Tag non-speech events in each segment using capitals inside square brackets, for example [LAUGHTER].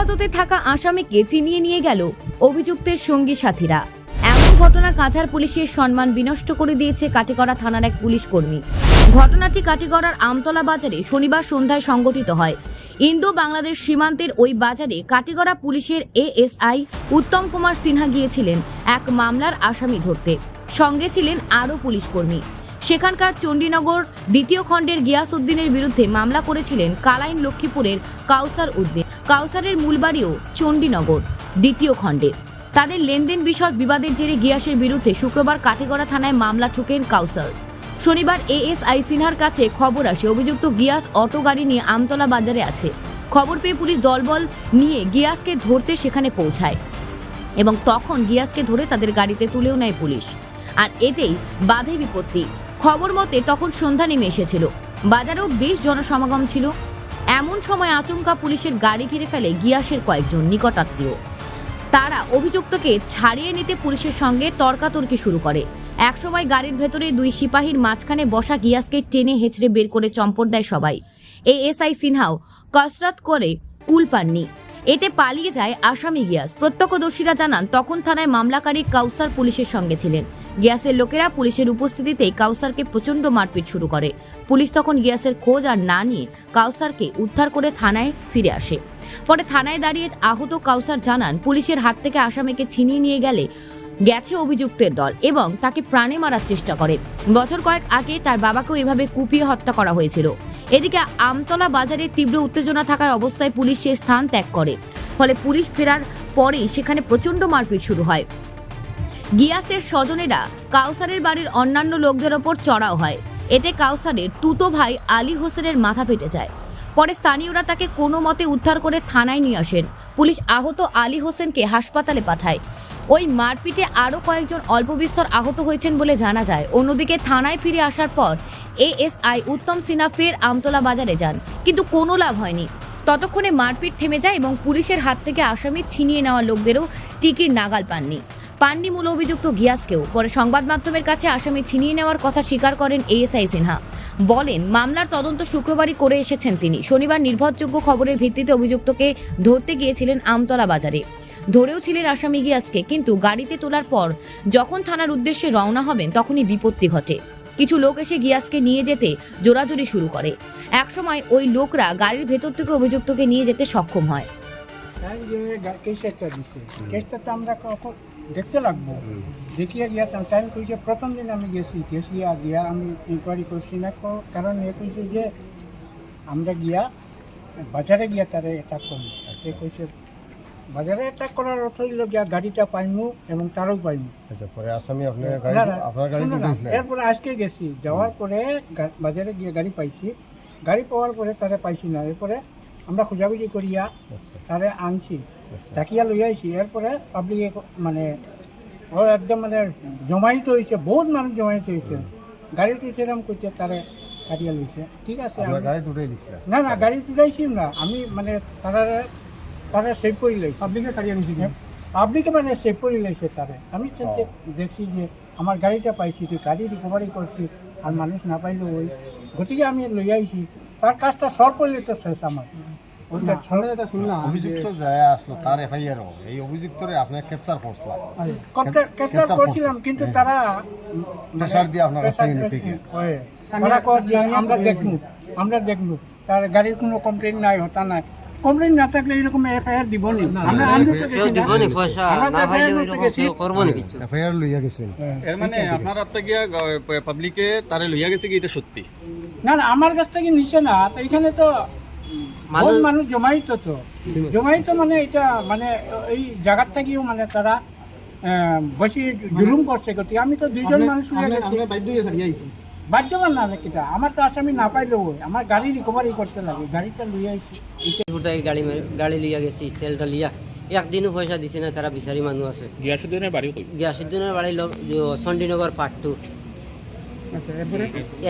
হেফাজতে থাকা আসামিকে চিনিয়ে নিয়ে গেল অভিযুক্তের সঙ্গী সাথীরা। এমন ঘটনা কাছাড় পুলিশের সম্মান বিনষ্ট করে দিয়েছে কাটিগড়া থানার এক পুলিশ কর্মী। ঘটনাটি কাটিগড়ার আমতলা বাজারে শনিবার সন্ধ্যায় সংঘটিত হয়। ইন্দো বাংলাদেশ সীমান্তের ওই বাজারে কাটিগড়া পুলিশের এএসআই উত্তম কুমার সিনহা গিয়েছিলেন এক মামলার আসামি ধরতে। সঙ্গে ছিলেন আরও পুলিশ কর্মী। সেখানকার চণ্ডীনগর দ্বিতীয় খণ্ডের গিয়াস উদ্দিনের বিরুদ্ধে মামলা করেছিলেন কালাইন লক্ষ্মীপুরের কাউসার উদ্দিন। কাউসারের মূল বাড়িও চণ্ডীনগর দ্বিতীয় খণ্ডে। তাদের লেনদেন বিষয়ক বিবাদের জেরে গিয়াসের বিরুদ্ধে শুক্রবার কাটিগড়া থানায় মামলা ঠুকেন কাউসার। শনিবার এএসআই সিনহার কাছে খবর আসে, অভিযুক্ত গিয়াস অটো গাড়ি নিয়ে আমতলা বাজারে আছে। খবর পেয়ে পুলিশ দলবল নিয়ে গিয়াসকে ধরতে সেখানে পৌঁছায় এবং তখন গিয়াসকে ধরে তাদের গাড়িতে তুলেও নেয় পুলিশ। আর এতেই বাধে বিপত্তি। খবর মতে তখন সন্ধ্যা নেমে এসেছিল। বাজারেও বেশ জনসমাগম ছিল। এমন সময় আচমকা পুলিশের গাড়ি ঘিরে ফেলে গিয়াসের কয়েকজন নিকটাত্মীয়। তারা অভিযুক্তকে ছাড়িয়ে নিতে পুলিশের সঙ্গে তর্কাতর্কি শুরু করে। একসময় গাড়ির ভেতরে দুই সিপাহীর মাঝখানে বসা গিয়াসকে টেনে হেঁচড়ে বের করে চম্পট দেয় সবাই। এএসআই সিনহাও কসরত করে কুল পাননি। এতে পালিয়ে যায় আসামি গিয়াস। প্রত্যক্ষদর্শীরা জানান, তখন থানায় মামলাকারী কাউসার পুলিশের সঙ্গে ছিলেন। গিয়াসের লোকেরা পুলিশের উপস্থিতিতেই কাউসারকে প্রচণ্ড মারপিট শুরু করে। পুলিশ তখন গিয়াসের খোঁজ আর না নিয়ে কাউসারকে উদ্ধার করে থানায় ফিরে আসে। পরে থানায় দাঁড়িয়ে আহত কাউসার জানান, পুলিশের হাত থেকে আসামিকে ছিনিয়ে নিয়ে গেলে গেছে অভিযুক্তের দল এবং তাকে প্রাণে মারার চেষ্টা করে। বছর কয়েক আগে তার বাবাকেও এভাবে কুপিয়ে হত্যা করা হয়েছিল। এদিকে আমতলা বাজারে তীব্র উত্তেজনা থাকায় অবস্থায় পুলিশ সে স্থান ত্যাগ করে। ফলে পুলিশ ফেরার পরেই সেখানে প্রচণ্ড মারপিট শুরু হয়। গিয়াসের স্বজনেরা কাউসারের বাড়ির অন্যান্য লোকদের ওপর চড়াও হয়। এতে কাউসারের তুতো ভাই আলী হোসেনের মাথা ফেটে যায়। পরে স্থানীয়রা তাকে কোনো মতে উদ্ধার করে থানায় নিয়ে আসেন। পুলিশ আহত আলী হোসেনকে হাসপাতালে পাঠায়। ওই মারপিটে আরও কয়েকজন অল্প বিস্তর আহত হয়েছেন বলে জানা যায়। অন্যদিকে থানায় ফিরে আসার পর এএসআই উত্তম সিনহা ফের আমতলা বাজারে যান, কিন্তু কোনো লাভ হয়নি। ততক্ষণে মারপিট থেমে যায় এবং পুলিশের হাত থেকে আসামি ছিনিয়ে নেওয়া লোকদেরও টিকির নাগাল পাননি। পাননি মূল অভিযুক্ত গিয়াসকেও, পরে সংবাদ মাধ্যমের কাছে আসামি ছিনিয়ে নেওয়ার কথা স্বীকার করেন এএসআই সিনহা। বলেন, মামলার তদন্ত শুক্রবারই করে এসেছেন তিনি। শনিবার নির্ভরযোগ্য খবরের ভিত্তিতে অভিযুক্তকে ধরতে গিয়েছিলেন আমতলা বাজারে। ধরেও ছিলেন আসামি গিয়াসকে, কিন্তু গাড়িতে তোলার পর যখন থানার উদ্দেশ্যে রওনা হবেন, তখনই বিপত্তি ঘটে। কিছু লোক এসে গিয়াসকে নিয়ে যেতে জোরাজুরি শুরু করে। একসময় ওই লোকরা গাড়ির ভেতর থেকে অভিযুক্তকে নিয়ে যেতে সক্ষম হয়। কেসটা তো আমরা দেখতে লাগবো। দেখিয়ে গিয়াতাম তাই কইছে, প্রথম দিন আমি গেছি, কেস গিয়া গিয়া আমি ইনকোয়ারি করছি না। কারণ এ কইছে যে, আমরা গিয়া বাজারে গিয়া তারা এটা করি সে কইছে বাজারে অ্যাটাক করার অর্থ হইল গিয়া গাড়িটা পাইমু এবং তারও পাইমু। আচ্ছা পরে আসামি আপনার গাড়ি আপনার গাড়ি শোনো না, ঢুকেছিলেন এরপরে আজকে গেছি। যাওয়ার পরে বাজারে গিয়ে গাড়ি পাইছি। গাড়ি পাওয়ার পরে তারে পাইছি না। এরপরে আমরা খোঁজাখুঁজি করিয়া আচ্ছা। তারে আনছি। আচ্ছা। ডাকিয়া লই আইছি। এরপরে পাবলিকে মানে ও একদম মানে জমাইত হয়েছে বহুত মানুষ জমাইত হয়েছে গাড়িতে সেরকম করছে তারে কাটিয়া লইছে। ঠিক আছে গাড়ি না না গাড়ি তুলাইছি না। আমি মানে তারা তারা সেভ করে লাইছি পাবলিকে কাটিয়া লইছি পাবলিকে মানে সেভ করে লাইছে তারে। আমি দেখছি যে আমার গাড়িটা পাইছি তুই গাড়ি রিকভারি করছি আর মানুষ না পাইলে ওই গতিকে আমি লই আইছি তার কাজটা সলভ করলে তো শেষ আমার। অভিযুক্ত যায় আসলো তার এফআইআর এই অভিযুক্তরে আপনার ক্যাপচার করছিলাম ক্যাপচার করছিলাম কিন্তু হ্যাঁ। তারা প্রেসার দিয়ে আপনার কাছ থেকে নিছে কি? হয়। তারা কয় যে আমরা দেখব আমরা দেখব। তার গাড়ির কোনো কমপ্লেন নাই হতা নাই। কমপ্লেন না থাকলে এরকম এফআইআর দিব নি। আমরা আনতে তো গেছি না। পয়সা না ওইরকম গেছি। কেউ করব না কিছু। এফআইআর লইয়া গেছেন হ্যাঁ। এর মানে আপনার হাত থেকে পাবলিকে তারে লইয়া গেছে কি এটা সত্যি? না না আমার কাছ থেকে নিছে না। তো এখানে তো মানুষ- মানুষ জমাইত তো। জমাইত মানে এটা মানে এই জায়গার থেকেও মানে তারা আহ, বেশি জুলুম করছে। গতি আমি তো দুইজন মানুষ নিয়ে গেছি। বাধ্যমান না কিটা আমার তো আসামি না পাইলেও আমার গাড়ি রিকভারি করতে লাগে। গাড়িটা লই আইছি। গোটাই গাড়ি গাড়ি লিয়া গেছি তেলটা লিয়া একদিনও পয়সা দিছে না তারা বিচারি মানুষ আছে। গিয়াসুদ্দিনের বাড়ি গিয়াসুদ্দিনের বাড়ি চণ্ডীনগর পার্ট টু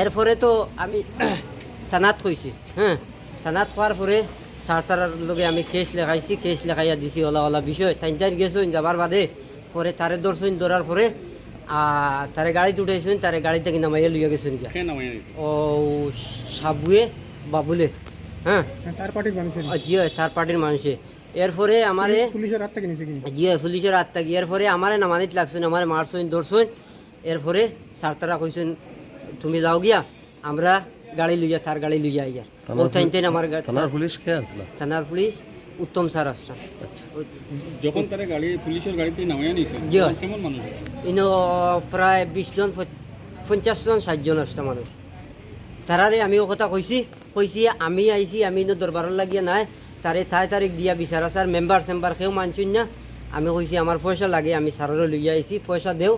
এরপরে? তো আমি [CLEARS THROAT] থানাত কইছি হ্যাঁ থানাত খোয়ার পরে সার তারার লগে আমি কেস লেখাইছি। কেস লেখাইয়া দিছি ওলা ওলা বিষয়। তাই তাই গেছুন যাবার বাদে পরে তারে ধরছুন ধরার পরে তারে গাড়ি উঠাইছুন তারে গাড়ি থেকে নামাইয়া লইয়া গেছুন কে ও সাবুয়ে বাবুলে হ্যাঁ? তার পার্টির মানুষের জি হয় থার্ড পার্টির মানুষে এরপরে আমারে পুলিশের হাত থেকে নিচে কি জি পুলিশের আত্মা গিয়ে এরপরে আমারে নামানিত লাগছেন আমারে মারছেন ধরছেন। এরপরে সারতারা কইছেন তুমি যাও গিয়া আমরা গাড়ি লইয়া তার গাড়ি লইয়া আইয়া। ও আমার থানার পুলিশ খেয়ে আসলা থানার পুলিশ? উত্তম স্যার আসছেন যখন তারা গাড়ি পুলিশের গাড়িতে নামাইয়া নিয়েছে জি কেমন মানুষ ইনো প্রায় বিশ জন পঞ্চাশ জন ষাট জন আসছে মানুষ। তারারে আমি ও কথা কইছি কইছি আমি আইছি আমি ইনো দরবারের লাগিয়া নাই। তারে ঠাই তারিখ দিয়া বিচারা স্যার মেম্বার চেম্বার কেউ মানছুন না। আমি কইছি আমার পয়সা লাগে আমি স্যারেরও লইয়া আইছি পয়সা দেও।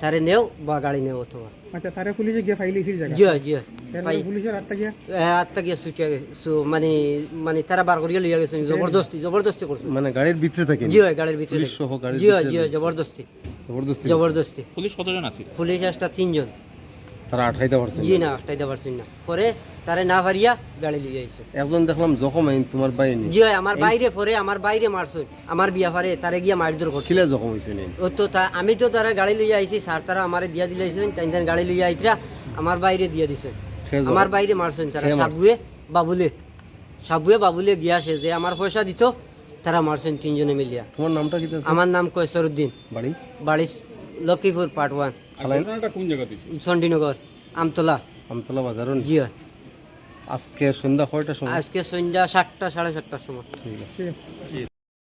তারে নেও বা গাড়ি নেও অথবা। আচ্ছা তারে পুলিশে গিয়ে ফাইল দিছিল জায়গা? জিও জিও পাই পুলিশের হাত গিয়া? আত্মা গিয়া সুচিয়া সু- মানে মানে তারা বার করিয়া লইয়া গেছে জবরদস্তি জবরদস্তি করছে। মানে গাড়ির ভিতরে থাকে জিও গাড়ির ভিতরে। পুলিশ সহ গাড়ির জিও ভিতরে জিও জবরদস্তি। জবরদস্তি জবরদস্তি। পুলিশ কতজন আছে? পুলিশ আসটা তিনজন। তারা আটকাইতে পারছে জি না। আটটাইতে পারছি না। পরে তারে না পারিয়া গাড়ি লিয়ে আইছে। একজন দেখলাম জখম আইন তোমার বাইনি জি আমার বাইরে পরে আমার বাইরে মারছে। আমার বিয়া পারে তারে গিয়া মারধর করছে। জখম হয়েছে ও তো আমি তো তারা গাড়ি লইয়া আইছি স্যার তারা আমারে দিয়া তাই গাড়ি লইয়া আইতরা আমার বাইরে দিয়া দিছে। আমার বাইরে মারছেন তারা। সাবুয়ে বাবুলে। সাবুয়ে বাবুলে গিয়া সে যে আমার পয়সা দিত তারা মারছেন তিনজনে মিলিয়া। তোমার নামটা কি আমার নাম কৈসরউদ্দিন বাড়ি? বাড়ি লক্ষ্মীপুর পার্ট ওয়ান চন্ডীনগর ঘটনাটা কোন জায়গাতে চণ্ডীনগর আমতলা। আমতলা বাজার জি হয়। আজকে সন্ধ্যা কয়টার সময়? আজকে সন্ধ্যা সাতটা সাড়ে সাতটার সময়। ঠিক আছে।